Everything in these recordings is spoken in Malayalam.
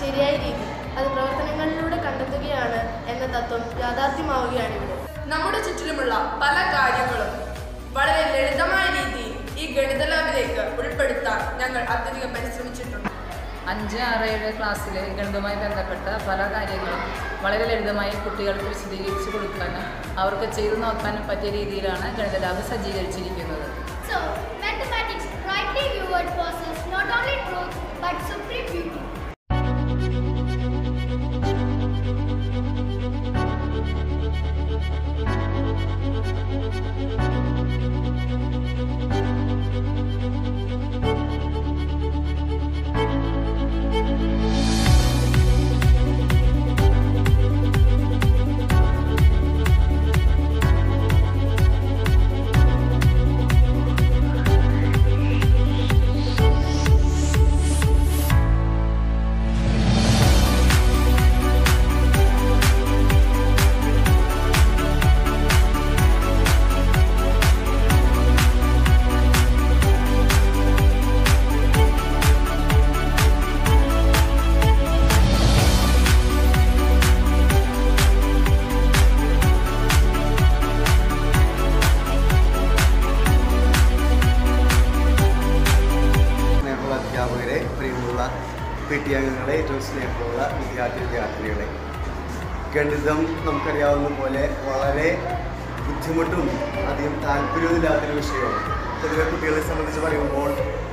ശരിയായ രീതി അത് പ്രവർത്തനങ്ങളിലൂടെ കണ്ടെത്തുകയാണ് എന്ന തത്വം യാഥാർത്ഥ്യമാവുകയാണ് ഇവിടെ നമ്മുടെ ചുറ്റിലുമുള്ള പല കാര്യങ്ങളും വളരെ ലളിതമായ രീതിയിൽ ഈ ഗണിത ലാബിലേക്ക് ഉൾപ്പെടുത്താൻ ഞങ്ങൾ അത്യധികം പരിശ്രമിച്ചിട്ടുണ്ട്. അഞ്ച് ആറ് ഏഴ് ക്ലാസ്സിൽ ഗണിതമായി ബന്ധപ്പെട്ട പല കാര്യങ്ങളും വളരെ ലളിതമായി കുട്ടികൾക്ക് വിശദീകരിച്ച് കൊടുക്കാനും അവർക്ക് ചെയ്തു നോക്കാനും പറ്റിയ രീതിയിലാണ് ഗണിത ലാബ് സജ്ജീകരിച്ചിരിക്കുന്നത്. So, mathematics rightly viewed possesses not only truth but ഗണിതം നമുക്കറിയാവുന്ന പോലെ വളരെ ബുദ്ധിമുട്ടും അധികം താല്പര്യമില്ലാത്തൊരു വിഷയമാണ്. പൊതുവെ കുട്ടികളെ സംബന്ധിച്ച് പറയുമ്പോൾ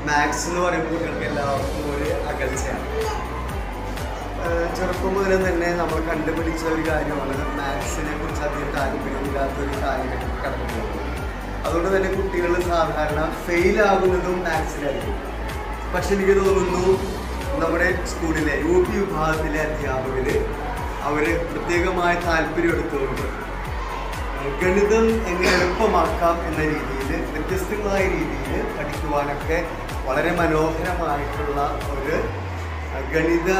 മാത്സ് എന്ന് പറയുമ്പോൾ കുട്ടികൾക്ക് എല്ലാവർക്കും ഒരു അകൽച്ചയാണ്. ചെറുപ്പം മുതൽ തന്നെ നമ്മൾ കണ്ടുപിടിച്ച ഒരു കാര്യമാണ് മാത്സിനെ കുറിച്ച് അധികം താല്പര്യമില്ലാത്തൊരു കാലഘട്ടം കടന്നു അതുകൊണ്ട് തന്നെ കുട്ടികൾ സാധാരണ ഫെയിൽ ആകുന്നതും മാത്സിലായിരിക്കും പക്ഷെ എനിക്ക് തോന്നുന്നു നമ്മുടെ സ്കൂളിലെ യു പി വിഭാഗത്തിലെ അധ്യാപകർ അവർ പ്രത്യേകമായ താല്പര്യം എടുത്തുകൊണ്ട് ഗണിതം എങ്ങനെ എളുപ്പമാക്കാം എന്ന രീതിയിൽ വ്യത്യസ്തങ്ങളായ രീതിയിൽ പഠിക്കുവാനൊക്കെ വളരെ മനോഹരമായിട്ടുള്ള ഒരു ഗണിത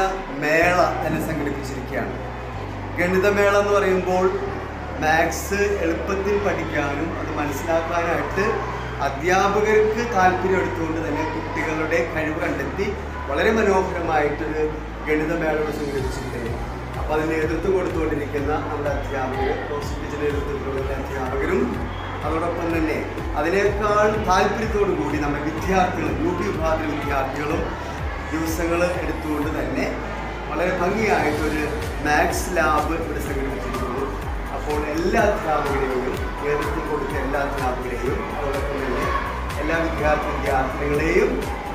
മേള തന്നെ സംഘടിപ്പിച്ചിരിക്കുകയാണ്. ഗണിതമേള എന്ന് പറയുമ്പോൾ മാത്സ് എളുപ്പത്തിൽ പഠിക്കാനും അത് മനസ്സിലാക്കാനായിട്ട് അധ്യാപകർക്ക് താല്പര്യം എടുത്തുകൊണ്ട് തന്നെ കുട്ടികളുടെ കഴിവ് കണ്ടെത്തി വളരെ മനോഹരമായിട്ടൊരു ഗണിതമേള സംഘടിപ്പിച്ചിരിക്കുന്നത് അപ്പോൾ അതിന് നേതൃത്വം കൊടുത്തുകൊണ്ടിരിക്കുന്ന നമ്മുടെ അധ്യാപകർ പ്രോസിക്യൂഷന്റെ നേതൃത്വത്തിലുള്ള അധ്യാപകരും അതോടൊപ്പം തന്നെ അതിനേക്കാൾ താല്പര്യത്തോടു കൂടി നമ്മുടെ വിദ്യാർത്ഥികൾ ബ്യൂട്ടി വിഭാഗത്തിലെ വിദ്യാർത്ഥികളും ദിവസങ്ങൾ എടുത്തുകൊണ്ട് തന്നെ വളരെ ഭംഗിയായിട്ടൊരു മാത്സ് ലാബ് ഇവിടെ സംഘടിപ്പിച്ചിരിക്കുന്നു. അപ്പോൾ എല്ലാ അധ്യാപകരെയും നേതൃത്വം കൊടുത്ത എല്ലാ അധ്യാപകരെയും അതോടൊപ്പം തന്നെ എല്ലാ വിദ്യാർത്ഥി വിദ്യാർത്ഥികളെയും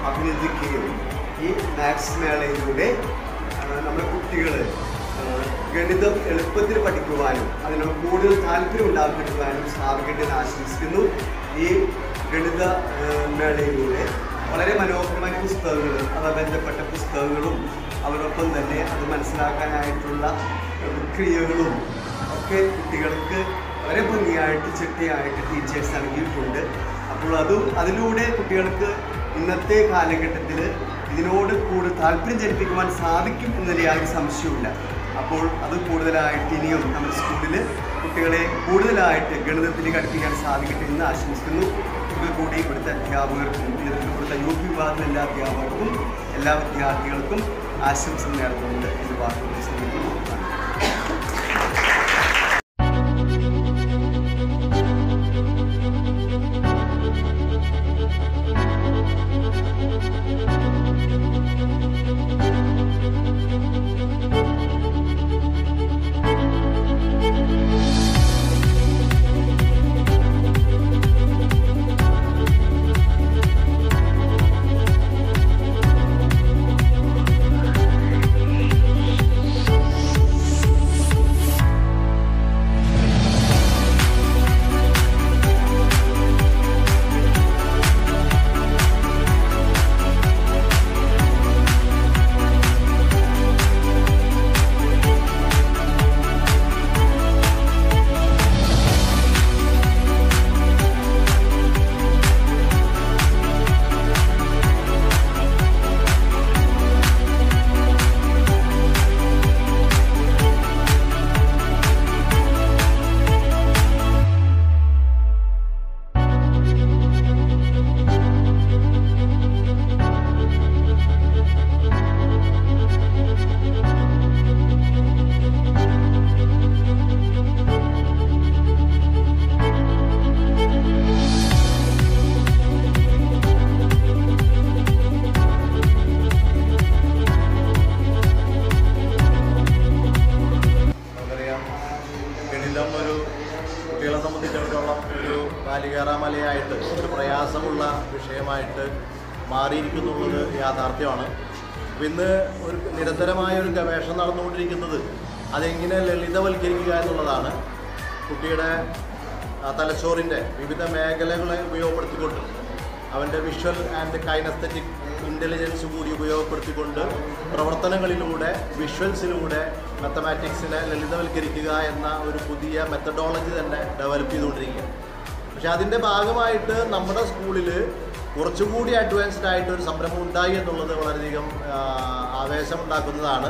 അഭിനന്ദിക്കുകയും ഈ മാത്സ് മേളയിലൂടെ നമ്മുടെ കുട്ടികൾ ഗണിതം എളുപ്പത്തിൽ പഠിക്കുവാനും അതിനോട് കൂടുതൽ താല്പര്യം ഉണ്ടാക്കിയെടുക്കുവാനും സാധിക്കട്ടെ എന്ന് ആശംസിക്കുന്നു. ഈ ഗണിത മേളയിലൂടെ വളരെ മനോഹരമായ പുസ്തകങ്ങൾ അവ ബന്ധപ്പെട്ട പുസ്തകങ്ങളും അവരൊപ്പം തന്നെ അത് മനസ്സിലാക്കാനായിട്ടുള്ള ക്രിയകളും ഒക്കെ കുട്ടികൾക്ക് വളരെ ഭംഗിയായിട്ട് ചിട്ടയായിട്ട് ടീച്ചേഴ്സ് നൽകിയിട്ടുണ്ട്. അപ്പോൾ അതും അതിലൂടെ കുട്ടികൾക്ക് ഇന്നത്തെ കാലഘട്ടത്തിൽ ഇതിനോട് കൂടുതൽ താല്പര്യം ജനിപ്പിക്കുവാൻ സാധിക്കും എന്നതിൽ യാതൊരു സംശയവുമില്ല. അപ്പോൾ അത് കൂടുതലായിട്ട് ഇനിയും നമ്മുടെ സ്കൂളിൽ കുട്ടികളെ കൂടുതലായിട്ട് ഗണിതത്തിലേക്ക് അടുപ്പിക്കാൻ സാധിക്കട്ടെ എന്ന് ആശംസിക്കുന്നു. ഇതിൽ കൂടി ഇവിടുത്തെ അധ്യാപകർക്കും ഇവിടുത്തെ യു പി വിഭാഗത്തിലെ എല്ലാ അധ്യാപകർക്കും എല്ലാ വിദ്യാർത്ഥികൾക്കും ആശംസ നേർന്നുകൊണ്ട് എന്റെ വാക്കുകൾ ശ്രമിക്കുന്നു യാഥാർത്ഥ്യമാണ്. അപ്പോൾ ഇന്ന് ഒരു നിരന്തരമായ ഒരു ഗവേഷണം നടന്നുകൊണ്ടിരിക്കുന്നത് അതെങ്ങനെ ലളിതവൽക്കരിക്കുക എന്നുള്ളതാണ്. കുട്ടിയുടെ തലച്ചോറിന്റെ വിവിധ മേഖലകളെ ഉപയോഗപ്പെടുത്തിക്കൊണ്ട് അവന്റെ വിഷ്വൽ ആൻഡ് കൈനസ്തറ്റിക് ഇന്റലിജൻസ് കൂടി ഉപയോഗപ്പെടുത്തിക്കൊണ്ട് പ്രവർത്തനങ്ങളിലൂടെ വിഷ്വൽസിലൂടെ മാത്തമാറ്റിക്സിനെ ലളിതവൽക്കരിക്കുക എന്ന ഒരു പുതിയ മെത്തഡോളജി തന്നെ ഡെവലപ്പ് ചെയ്തുകൊണ്ടിരിക്കുക പക്ഷെ അതിന്റെ ഭാഗമായിട്ട് നമ്മുടെ സ്കൂളിൽ കുറച്ചുകൂടി അഡ്വാൻസ്ഡ് ആയിട്ട് ഒരു സംരംഭം ഉണ്ടായി എന്നുള്ളത് വളരെയധികം ആവേശമുണ്ടാക്കുന്നതാണ്.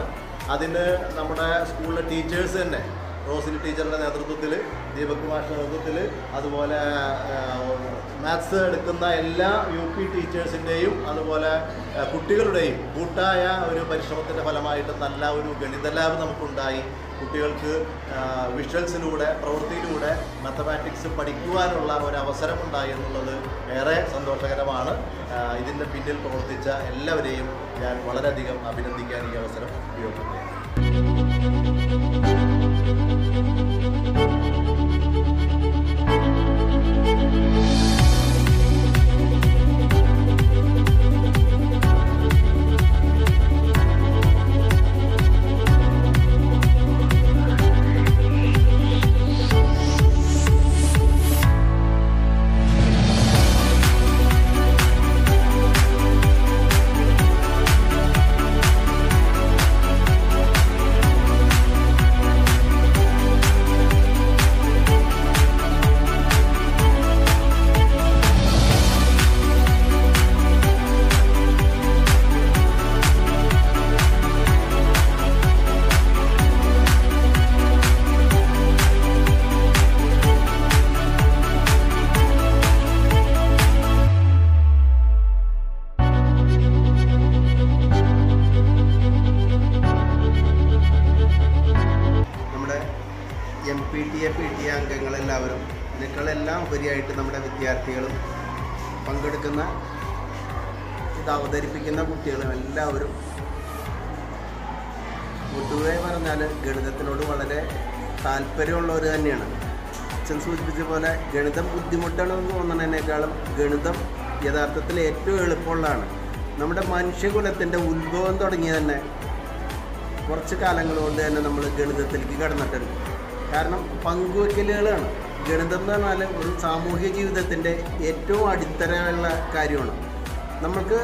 അതിന് നമ്മുടെ സ്കൂളിലെ ടീച്ചേഴ്സ് തന്നെ റോസിലി ടീച്ചറിന്റെ നേതൃത്വത്തിൽ ദീപക് മാഷിന്റെ നേതൃത്വത്തിൽ അതുപോലെ മാത്സ് എടുക്കുന്ന എല്ലാ യു പി ടീച്ചേഴ്സിന്റെയും അതുപോലെ കുട്ടികളുടെയും കൂട്ടായ ഒരു പരിശ്രമത്തിന്റെ ഫലമായിട്ട് നല്ല ഒരു ഗണിത ലാബ് നമുക്കുണ്ടായി. കുട്ടികൾക്ക് വിഷ്വൽസിലൂടെ പ്രവൃത്തിയിലൂടെ മാത്തമാറ്റിക്സ് പഠിക്കുവാനുള്ള ഒരു അവസരമുണ്ടായി എന്നുള്ളത് ഏറെ സന്തോഷകരമാണ്. ഇതിന്റെ പിന്നിൽ പ്രവർത്തിച്ച എല്ലാവരെയും ഞാൻ വളരെയധികം അഭിനന്ദിക്കാൻ ഈ അവസരം ഉപയോഗപ്പെടുത്തുകയാണ് എം പി ടി എ അംഗങ്ങളെല്ലാവരും ഇതിനേക്കാളെല്ലാം ഉപരിയായിട്ട് നമ്മുടെ വിദ്യാർത്ഥികളും പങ്കെടുക്കുന്ന ഇത് അവതരിപ്പിക്കുന്ന കുട്ടികളും എല്ലാവരും പൊതുവെ പറഞ്ഞാൽ ഗണിതത്തിനോട് വളരെ താല്പര്യമുള്ളവർ തന്നെയാണ്. അച്ഛൻ സൂചിപ്പിച്ച പോലെ ഗണിതം ബുദ്ധിമുട്ടാണെന്ന് തോന്നുന്നതിനേക്കാളും ഗണിതം യഥാർത്ഥത്തിൽ ഏറ്റവും എളുപ്പമുള്ളതാണ്. നമ്മുടെ മനുഷ്യകുലത്തിന്റെ ഉത്ഭവം തുടങ്ങി തന്നെ കുറച്ച് കാലങ്ങൾ കൊണ്ട് തന്നെ നമ്മൾ ഗണിതത്തിലേക്ക് കടന്നിട്ടുണ്ട്. കാരണം പങ്കുവെക്കലുകളാണ്. ഗണിതം എന്ന് പറഞ്ഞാൽ ഒരു സാമൂഹ്യ ജീവിതത്തിന്റെ ഏറ്റവും അടിത്തറയുള്ള കാര്യമാണ്. നമുക്ക്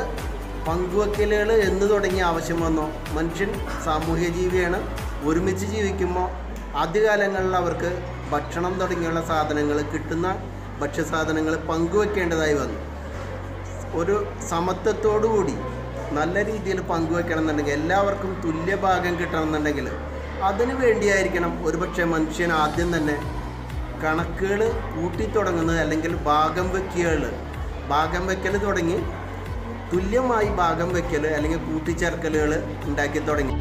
പങ്കുവെക്കലുകൾ എന്ന് തുടങ്ങിയ ആവശ്യം വന്നോ. മനുഷ്യൻ സാമൂഹ്യ ജീവിയാണ്. ഒരുമിച്ച് ജീവിക്കുമ്പോൾ ആദ്യകാലങ്ങളിൽ അവർക്ക് ഭക്ഷണം തുടങ്ങിയുള്ള സാധനങ്ങൾ കിട്ടുന്ന ഭക്ഷ്യസാധനങ്ങൾ പങ്കുവെക്കേണ്ടതായി വന്നു. ഒരു സമത്വത്തോടുകൂടി നല്ല രീതിയിൽ പങ്കുവെക്കണം എന്നുണ്ടെങ്കിൽ എല്ലാവർക്കും തുല്യ ഭാഗം കിട്ടണം എന്നുണ്ടെങ്കിൽ അതിനു വേണ്ടിയായിരിക്കണം ഒരുപക്ഷെ മനുഷ്യൻ ആദ്യം തന്നെ കണക്കുകൾ കൂട്ടിത്തുടങ്ങുന്നത് അല്ലെങ്കിൽ ഭാഗം വയ്ക്കുകൾ ഭാഗം വയ്ക്കൽ തുടങ്ങി തുല്യമായി ഭാഗം വയ്ക്കൽ അല്ലെങ്കിൽ കൂട്ടിച്ചേർക്കലുകൾ ഉണ്ടാക്കി തുടങ്ങി.